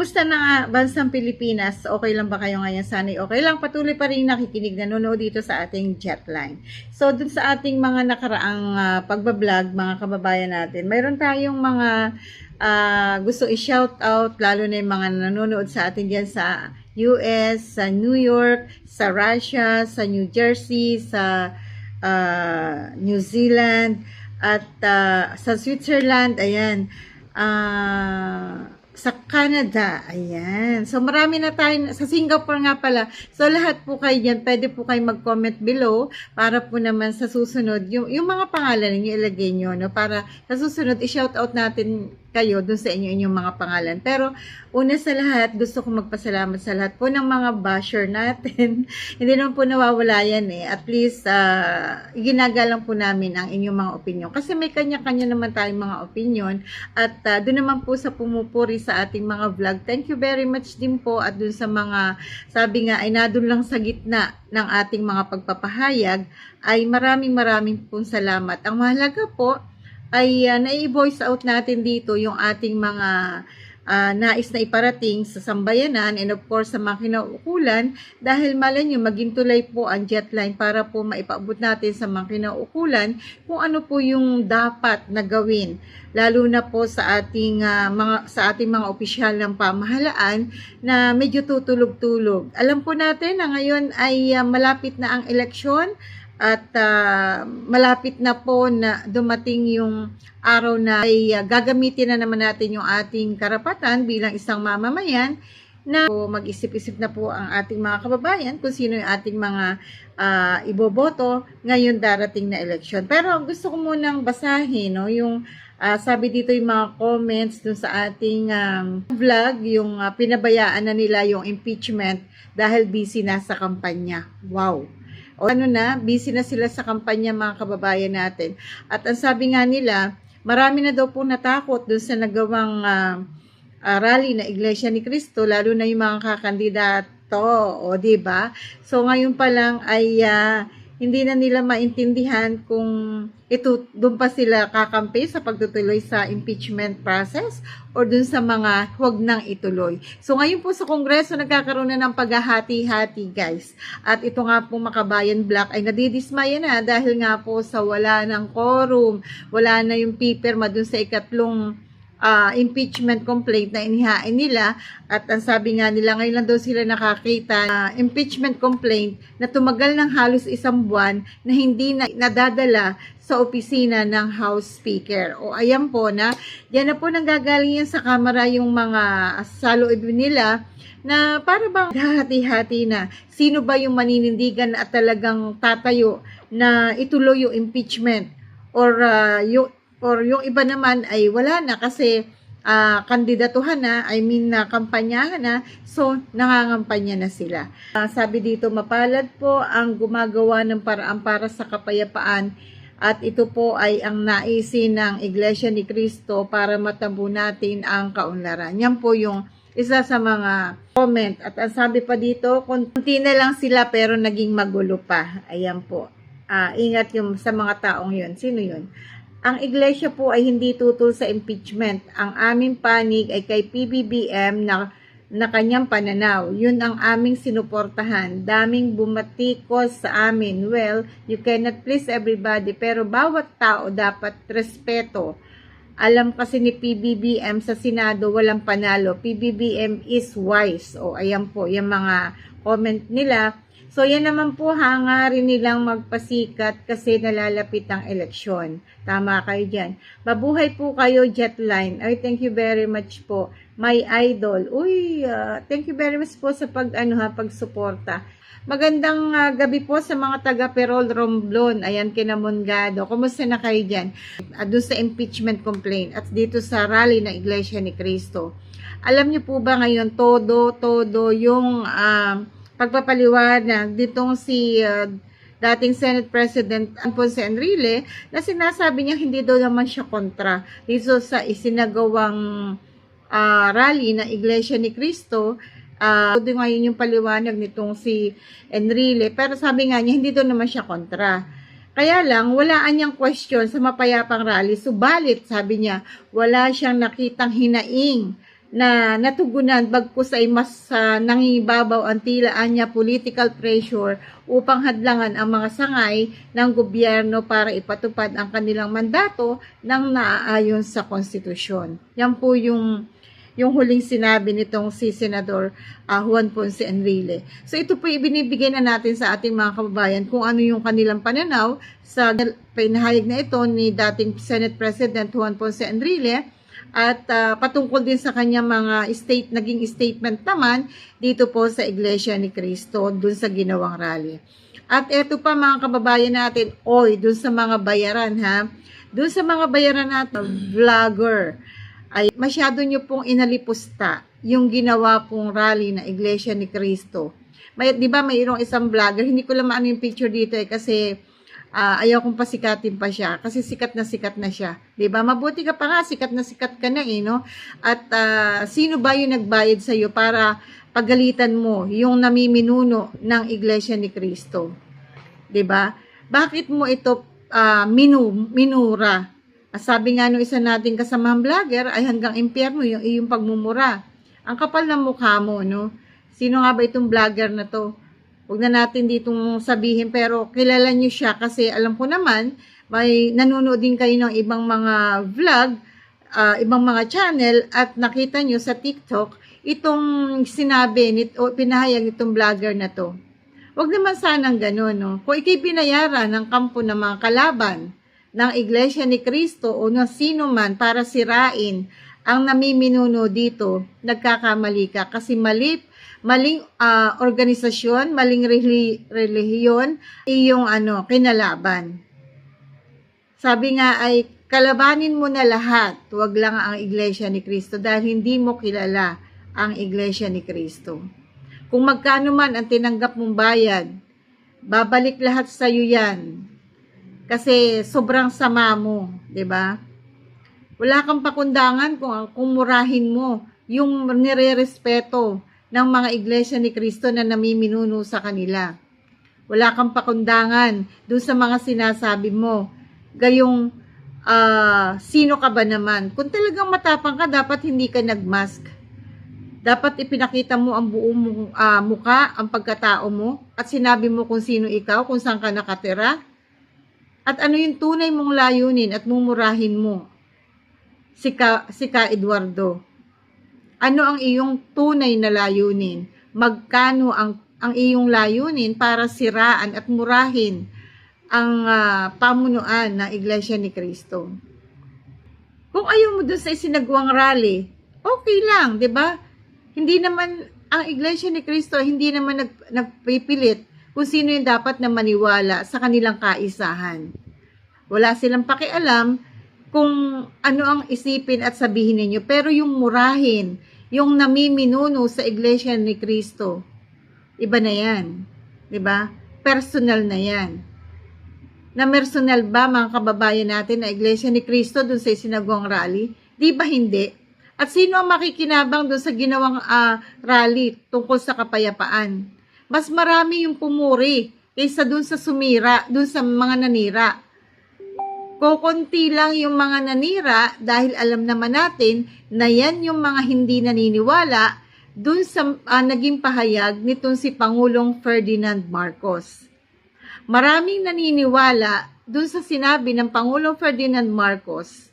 Kumusta na nga bansang Pilipinas? Okay lang ba kayo ngayon? Sana'y okay lang. Patuloy pa rin nakikinig, nanonood dito sa ating jetline. So, dun sa ating mga nakaraang uh, pagbablog, mga kababayan natin, mayroon tayong mga uh, gusto i-shout out, lalo na yung mga nanonood sa atin diyan sa US, sa New York, sa Russia, sa New Jersey, sa uh, New Zealand, at uh, sa Switzerland, ayan. Ah... sa Canada. Ayan. So, marami na tayo. Sa Singapore nga pala. So, lahat po kayo dyan, pwede po kayo mag-comment below para po naman sa susunod, yung, yung mga pangalan ninyo ilagay nyo, no? Para sa susunod, i-shout out natin kayo dun sa inyo inyong mga pangalan. Pero, una sa lahat, gusto ko magpasalamat sa lahat po ng mga basher natin. Hindi naman po nawawala yan eh. At least, uh, ginagalang po namin ang inyong mga opinion. Kasi may kanya-kanya naman tayong mga opinion. At uh, doon naman po sa pumupuri sa ating mga vlog. Thank you very much din po. At dun sa mga, sabi nga, ay nadun lang sa gitna ng ating mga pagpapahayag, ay maraming maraming pong salamat. Ang mahalaga po, ay uh, nai-voice out natin dito yung ating mga uh, nais na iparating sa sambayanan and of course sa mga kinaukulan dahil malay nyo maging tulay po ang jetline para po maipaabot natin sa mga kinaukulan kung ano po yung dapat na gawin lalo na po sa ating uh, mga sa ating mga opisyal ng pamahalaan na medyo tutulog-tulog. Alam po natin na ngayon ay uh, malapit na ang eleksyon at uh, malapit na po na dumating yung araw na ay uh, gagamitin na naman natin yung ating karapatan bilang isang mamamayan na mag-isip-isip na po ang ating mga kababayan kung sino yung ating mga uh, iboboto ngayon darating na election. Pero gusto ko munang basahin no, yung uh, sabi dito yung mga comments dun sa ating um, vlog, yung uh, pinabayaan na nila yung impeachment dahil busy na sa kampanya. Wow! O ano na, busy na sila sa kampanya mga kababayan natin. At ang sabi nga nila, marami na daw po natakot dun sa nagawang uh, uh, rally na Iglesia ni Cristo, lalo na yung mga kakandidato, o ba? So ngayon pa lang ay uh, hindi na nila maintindihan kung ito doon pa sila kakampi sa pagtutuloy sa impeachment process or doon sa mga huwag nang ituloy. So ngayon po sa Kongreso nagkakaroon na ng paghahati-hati guys. At ito nga po Makabayan Black ay nadidismaya na dahil nga po sa wala ng quorum, wala na yung pipirma doon sa ikatlong uh, impeachment complaint na inihain nila at ang sabi nga nila ngayon lang daw sila nakakita uh, impeachment complaint na tumagal ng halos isang buwan na hindi na nadadala sa opisina ng House Speaker. O ayan po na, yan na po nanggagaling yan sa kamera yung mga saloib nila na para bang hati-hati na sino ba yung maninindigan at talagang tatayo na ituloy yung impeachment or uh, yung or yung iba naman ay wala na kasi uh, kandidatuhan na, I mean na uh, kampanyahan na, so nangangampanya na sila. Uh, sabi dito, mapalad po ang gumagawa ng paraan para sa kapayapaan at ito po ay ang naisin ng Iglesia ni Cristo para matabo natin ang kaunlaran. Yan po yung isa sa mga comment. At ang sabi pa dito, kunti na lang sila pero naging magulo pa. Ayan po. Uh, ingat yung sa mga taong yun. Sino yun? Ang iglesia po ay hindi tutol sa impeachment. Ang aming panig ay kay PBBM na, na kanyang pananaw. Yun ang aming sinuportahan. Daming bumatikos sa amin. Well, you cannot please everybody, pero bawat tao dapat respeto. Alam kasi ni PBBM sa Senado walang panalo. PBBM is wise. O ayan po, yung mga comment nila So, yan naman po hangarin nilang magpasikat kasi nalalapit ang eleksyon. Tama kayo dyan. Mabuhay po kayo, Jetline. Ay, thank you very much po. My idol. Uy, uh, thank you very much po sa pag, ano ha, pagsuporta. Magandang uh, gabi po sa mga taga Perol Romblon. Ayan, kinamungado. Kumusta na kayo dyan? Uh, doon sa impeachment complaint at dito sa rally ng Iglesia ni Cristo. Alam niyo po ba ngayon, todo, todo yung... Uh, pagpapaliwanag ditong si uh, dating Senate President Alfonso Enrile na sinasabi niya hindi daw naman siya kontra dito sa isinagawang uh, rally ng Iglesia ni Cristo uh, ngayon yung paliwanag nitong si Enrile pero sabi nga niya hindi daw naman siya kontra kaya lang, walaan niyang question sa mapayapang rally. Subalit, sabi niya, wala siyang nakitang hinaing na natugunan bagkus ay mas uh, nangibabaw ang tila anya political pressure upang hadlangan ang mga sangay ng gobyerno para ipatupad ang kanilang mandato ng naaayon sa konstitusyon. Yan po yung yung huling sinabi nitong si Senador uh, Juan Ponce Enrile. So ito po ibinibigay na natin sa ating mga kababayan kung ano yung kanilang pananaw sa pinahayag na ito ni dating Senate President Juan Ponce Enrile at uh, patungkol din sa kanya mga state naging statement naman dito po sa Iglesia ni Cristo dun sa ginawang rally. At eto pa mga kababayan natin, oy, dun sa mga bayaran ha. Dun sa mga bayaran natin, vlogger ay masyado nyo pong inalipusta yung ginawa pong rally na Iglesia ni Cristo. May, di ba mayroong isang vlogger, hindi ko lang maano yung picture dito eh, kasi uh, ayaw kong pasikatin pa siya, kasi sikat na sikat na siya. Di ba? Mabuti ka pa nga, sikat na sikat ka na eh, no? At uh, sino ba yung nagbayad sa iyo para pagalitan mo yung namiminuno ng Iglesia ni Cristo? Di ba? Bakit mo ito uh, minu, minura? Sabi nga nung isa nating kasamang vlogger ay hanggang impyerno yung iyong pagmumura. Ang kapal ng mukha mo, no? Sino nga ba itong vlogger na to? Huwag na natin ditong sabihin pero kilala nyo siya kasi alam ko naman may nanonood din kayo ng ibang mga vlog, uh, ibang mga channel at nakita nyo sa TikTok itong sinabi nit, o pinahayag itong vlogger na to. Huwag naman sanang ganun, no? Kung ikay binayaran ng kampo ng mga kalaban, ng Iglesia ni Kristo o ng sino man para sirain ang namiminuno dito, nagkakamali ka. Kasi mali, maling uh, organisasyon, maling relihiyon, iyong ano, kinalaban. Sabi nga ay, kalabanin mo na lahat, huwag lang ang Iglesia ni Kristo dahil hindi mo kilala ang Iglesia ni Kristo. Kung magkano man ang tinanggap mong bayad, babalik lahat sa iyo yan kasi sobrang sama mo, 'di ba? Wala kang pakundangan kung kung murahin mo yung nirerespeto ng mga iglesia ni Kristo na namiminuno sa kanila. Wala kang pakundangan doon sa mga sinasabi mo. Gayong uh, sino ka ba naman? Kung talagang matapang ka, dapat hindi ka nagmask. Dapat ipinakita mo ang buong uh, muka, ang pagkatao mo, at sinabi mo kung sino ikaw, kung saan ka nakatira, at ano yung tunay mong layunin at mumurahin mo? Si Ka, si Ka Eduardo. Ano ang iyong tunay na layunin? Magkano ang, ang iyong layunin para siraan at murahin ang uh, pamunuan ng Iglesia ni Cristo? Kung ayaw mo doon sa isinagwang rally, okay lang, di ba? Hindi naman, ang Iglesia ni Cristo, hindi naman nag, nagpipilit kung sino yung dapat na maniwala sa kanilang kaisahan. Wala silang pakialam kung ano ang isipin at sabihin ninyo. Pero yung murahin, yung namiminuno sa iglesia ni Kristo, iba na yan. ba? Diba? Personal na yan. Na personal ba mga kababayan natin na iglesia ni Kristo dun sa sinagwang rally? Di ba hindi? At sino ang makikinabang doon sa ginawang uh, rally tungkol sa kapayapaan? mas marami yung pumuri kaysa dun sa sumira, dun sa mga nanira. Kokonti lang yung mga nanira dahil alam naman natin na yan yung mga hindi naniniwala dun sa uh, naging pahayag nitong si Pangulong Ferdinand Marcos. Maraming naniniwala dun sa sinabi ng Pangulong Ferdinand Marcos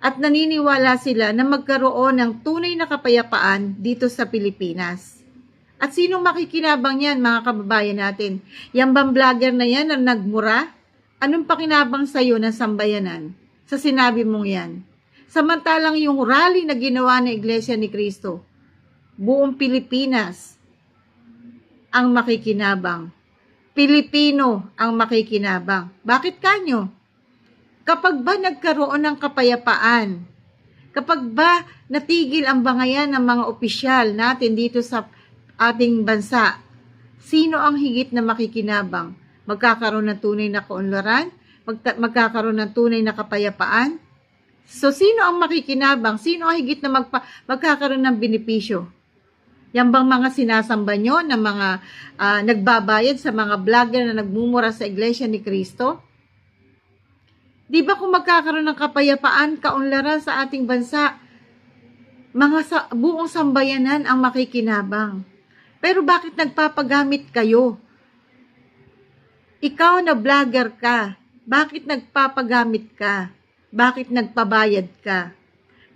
at naniniwala sila na magkaroon ng tunay na kapayapaan dito sa Pilipinas. At sinong makikinabang yan, mga kababayan natin? Yang bang vlogger na yan na nagmura? Anong pakinabang sa'yo ng sambayanan? Sa sinabi mong yan. Samantalang yung rally na ginawa ng Iglesia ni Cristo, buong Pilipinas ang makikinabang. Pilipino ang makikinabang. Bakit kanyo? Kapag ba nagkaroon ng kapayapaan, kapag ba natigil ang bangayan ng mga opisyal natin dito sa ating bansa. Sino ang higit na makikinabang? Magkakaroon ng tunay na kaunlaran? Magkakaroon ng tunay na kapayapaan? So, sino ang makikinabang? Sino ang higit na magpa- magkakaroon ng benepisyo? Yan bang mga sinasamba nyo na mga uh, nagbabayad sa mga vlogger na nagmumura sa Iglesia ni Kristo? Di ba kung magkakaroon ng kapayapaan, kaunlaran sa ating bansa, mga sa, buong sambayanan ang makikinabang. Pero bakit nagpapagamit kayo? Ikaw na vlogger ka, bakit nagpapagamit ka? Bakit nagpabayad ka?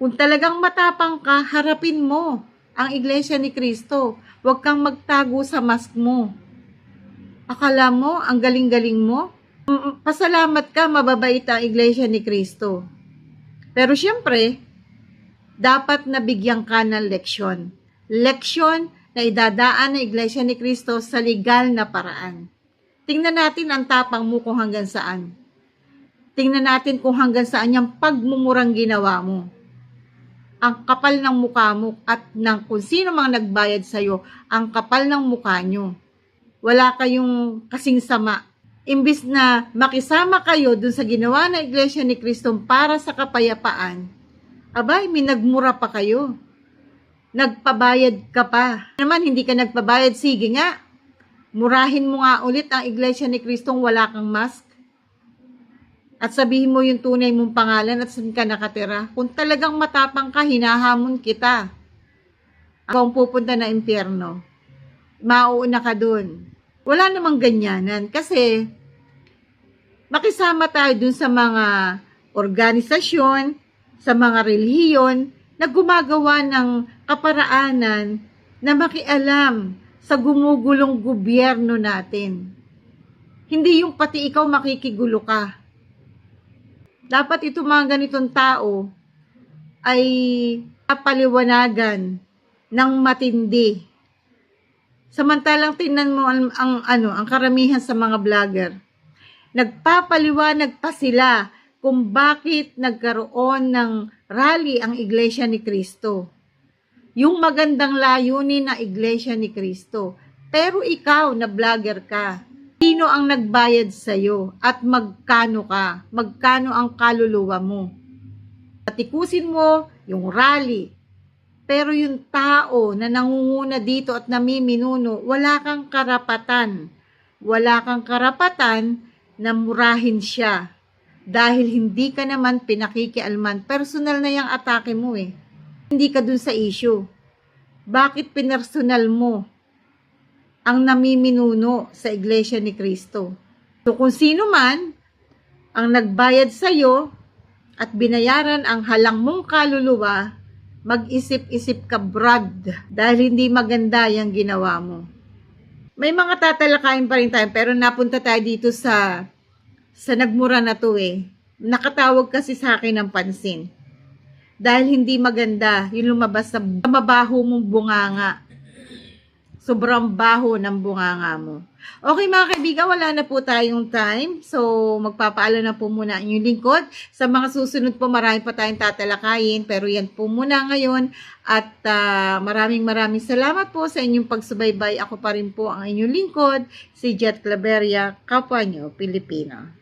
Kung talagang matapang ka, harapin mo ang Iglesia ni Kristo. Huwag kang magtago sa mask mo. Akala mo, ang galing-galing mo? Mm, Pasalamat ka, mababait ang Iglesia ni Kristo. Pero siyempre, dapat nabigyan ka ng leksyon. Leksyon na idadaan ng Iglesia ni Kristo sa legal na paraan. Tingnan natin ang tapang mo kung hanggang saan. Tingnan natin kung hanggang saan yung pagmumurang ginawa mo. Ang kapal ng mukha mo at ng kung sino mang nagbayad sa'yo, ang kapal ng mukha nyo. Wala kayong kasing sama. Imbis na makisama kayo dun sa ginawa ng Iglesia ni Kristo para sa kapayapaan, abay, minagmura pa kayo. Nagpabayad ka pa. Naman, hindi ka nagpabayad, sige nga. Murahin mo nga ulit ang Iglesia ni Kristong wala kang mask. At sabihin mo yung tunay mong pangalan at saan ka nakatira. Kung talagang matapang ka, hinahamon kita. Ang pupunta na impyerno. Mauuna ka dun. Wala namang ganyanan kasi makisama tayo dun sa mga organisasyon, sa mga relihiyon na gumagawa ng kaparaanan na makialam sa gumugulong gobyerno natin. Hindi yung pati ikaw makikigulo ka. Dapat itong mga ganitong tao ay kapaliwanagan ng matindi. Samantalang tingnan mo ang, ang ano, ang karamihan sa mga vlogger. Nagpapaliwanag pa sila kung bakit nagkaroon ng rally ang Iglesia ni Kristo. Yung magandang layunin ng Iglesia ni Kristo. Pero ikaw na vlogger ka, sino ang nagbayad sa'yo at magkano ka? Magkano ang kaluluwa mo? Patikusin mo yung rally. Pero yung tao na nangunguna dito at namiminuno, wala kang karapatan. Wala kang karapatan na murahin siya. Dahil hindi ka naman pinakikialman. Personal na yung atake mo eh. Hindi ka dun sa issue. Bakit pinersonal mo ang namiminuno sa Iglesia ni Kristo? So kung sino man ang nagbayad sa iyo at binayaran ang halang mong kaluluwa, mag-isip-isip ka brad dahil hindi maganda yung ginawa mo. May mga tatalakayin pa rin tayo pero napunta tayo dito sa sa nagmura na to eh. Nakatawag kasi sa akin ng pansin. Dahil hindi maganda yung lumabas sa mabaho mong bunganga. Sobrang baho ng bunganga mo. Okay mga kaibigan, wala na po tayong time. So, magpapaala na po muna inyong lingkod. Sa mga susunod po, marami pa tayong tatalakayin. Pero yan po muna ngayon. At ah, maraming maraming salamat po sa inyong pagsubaybay. Ako pa rin po ang inyong lingkod, si Jet Claveria, kapwa nyo, Pilipino.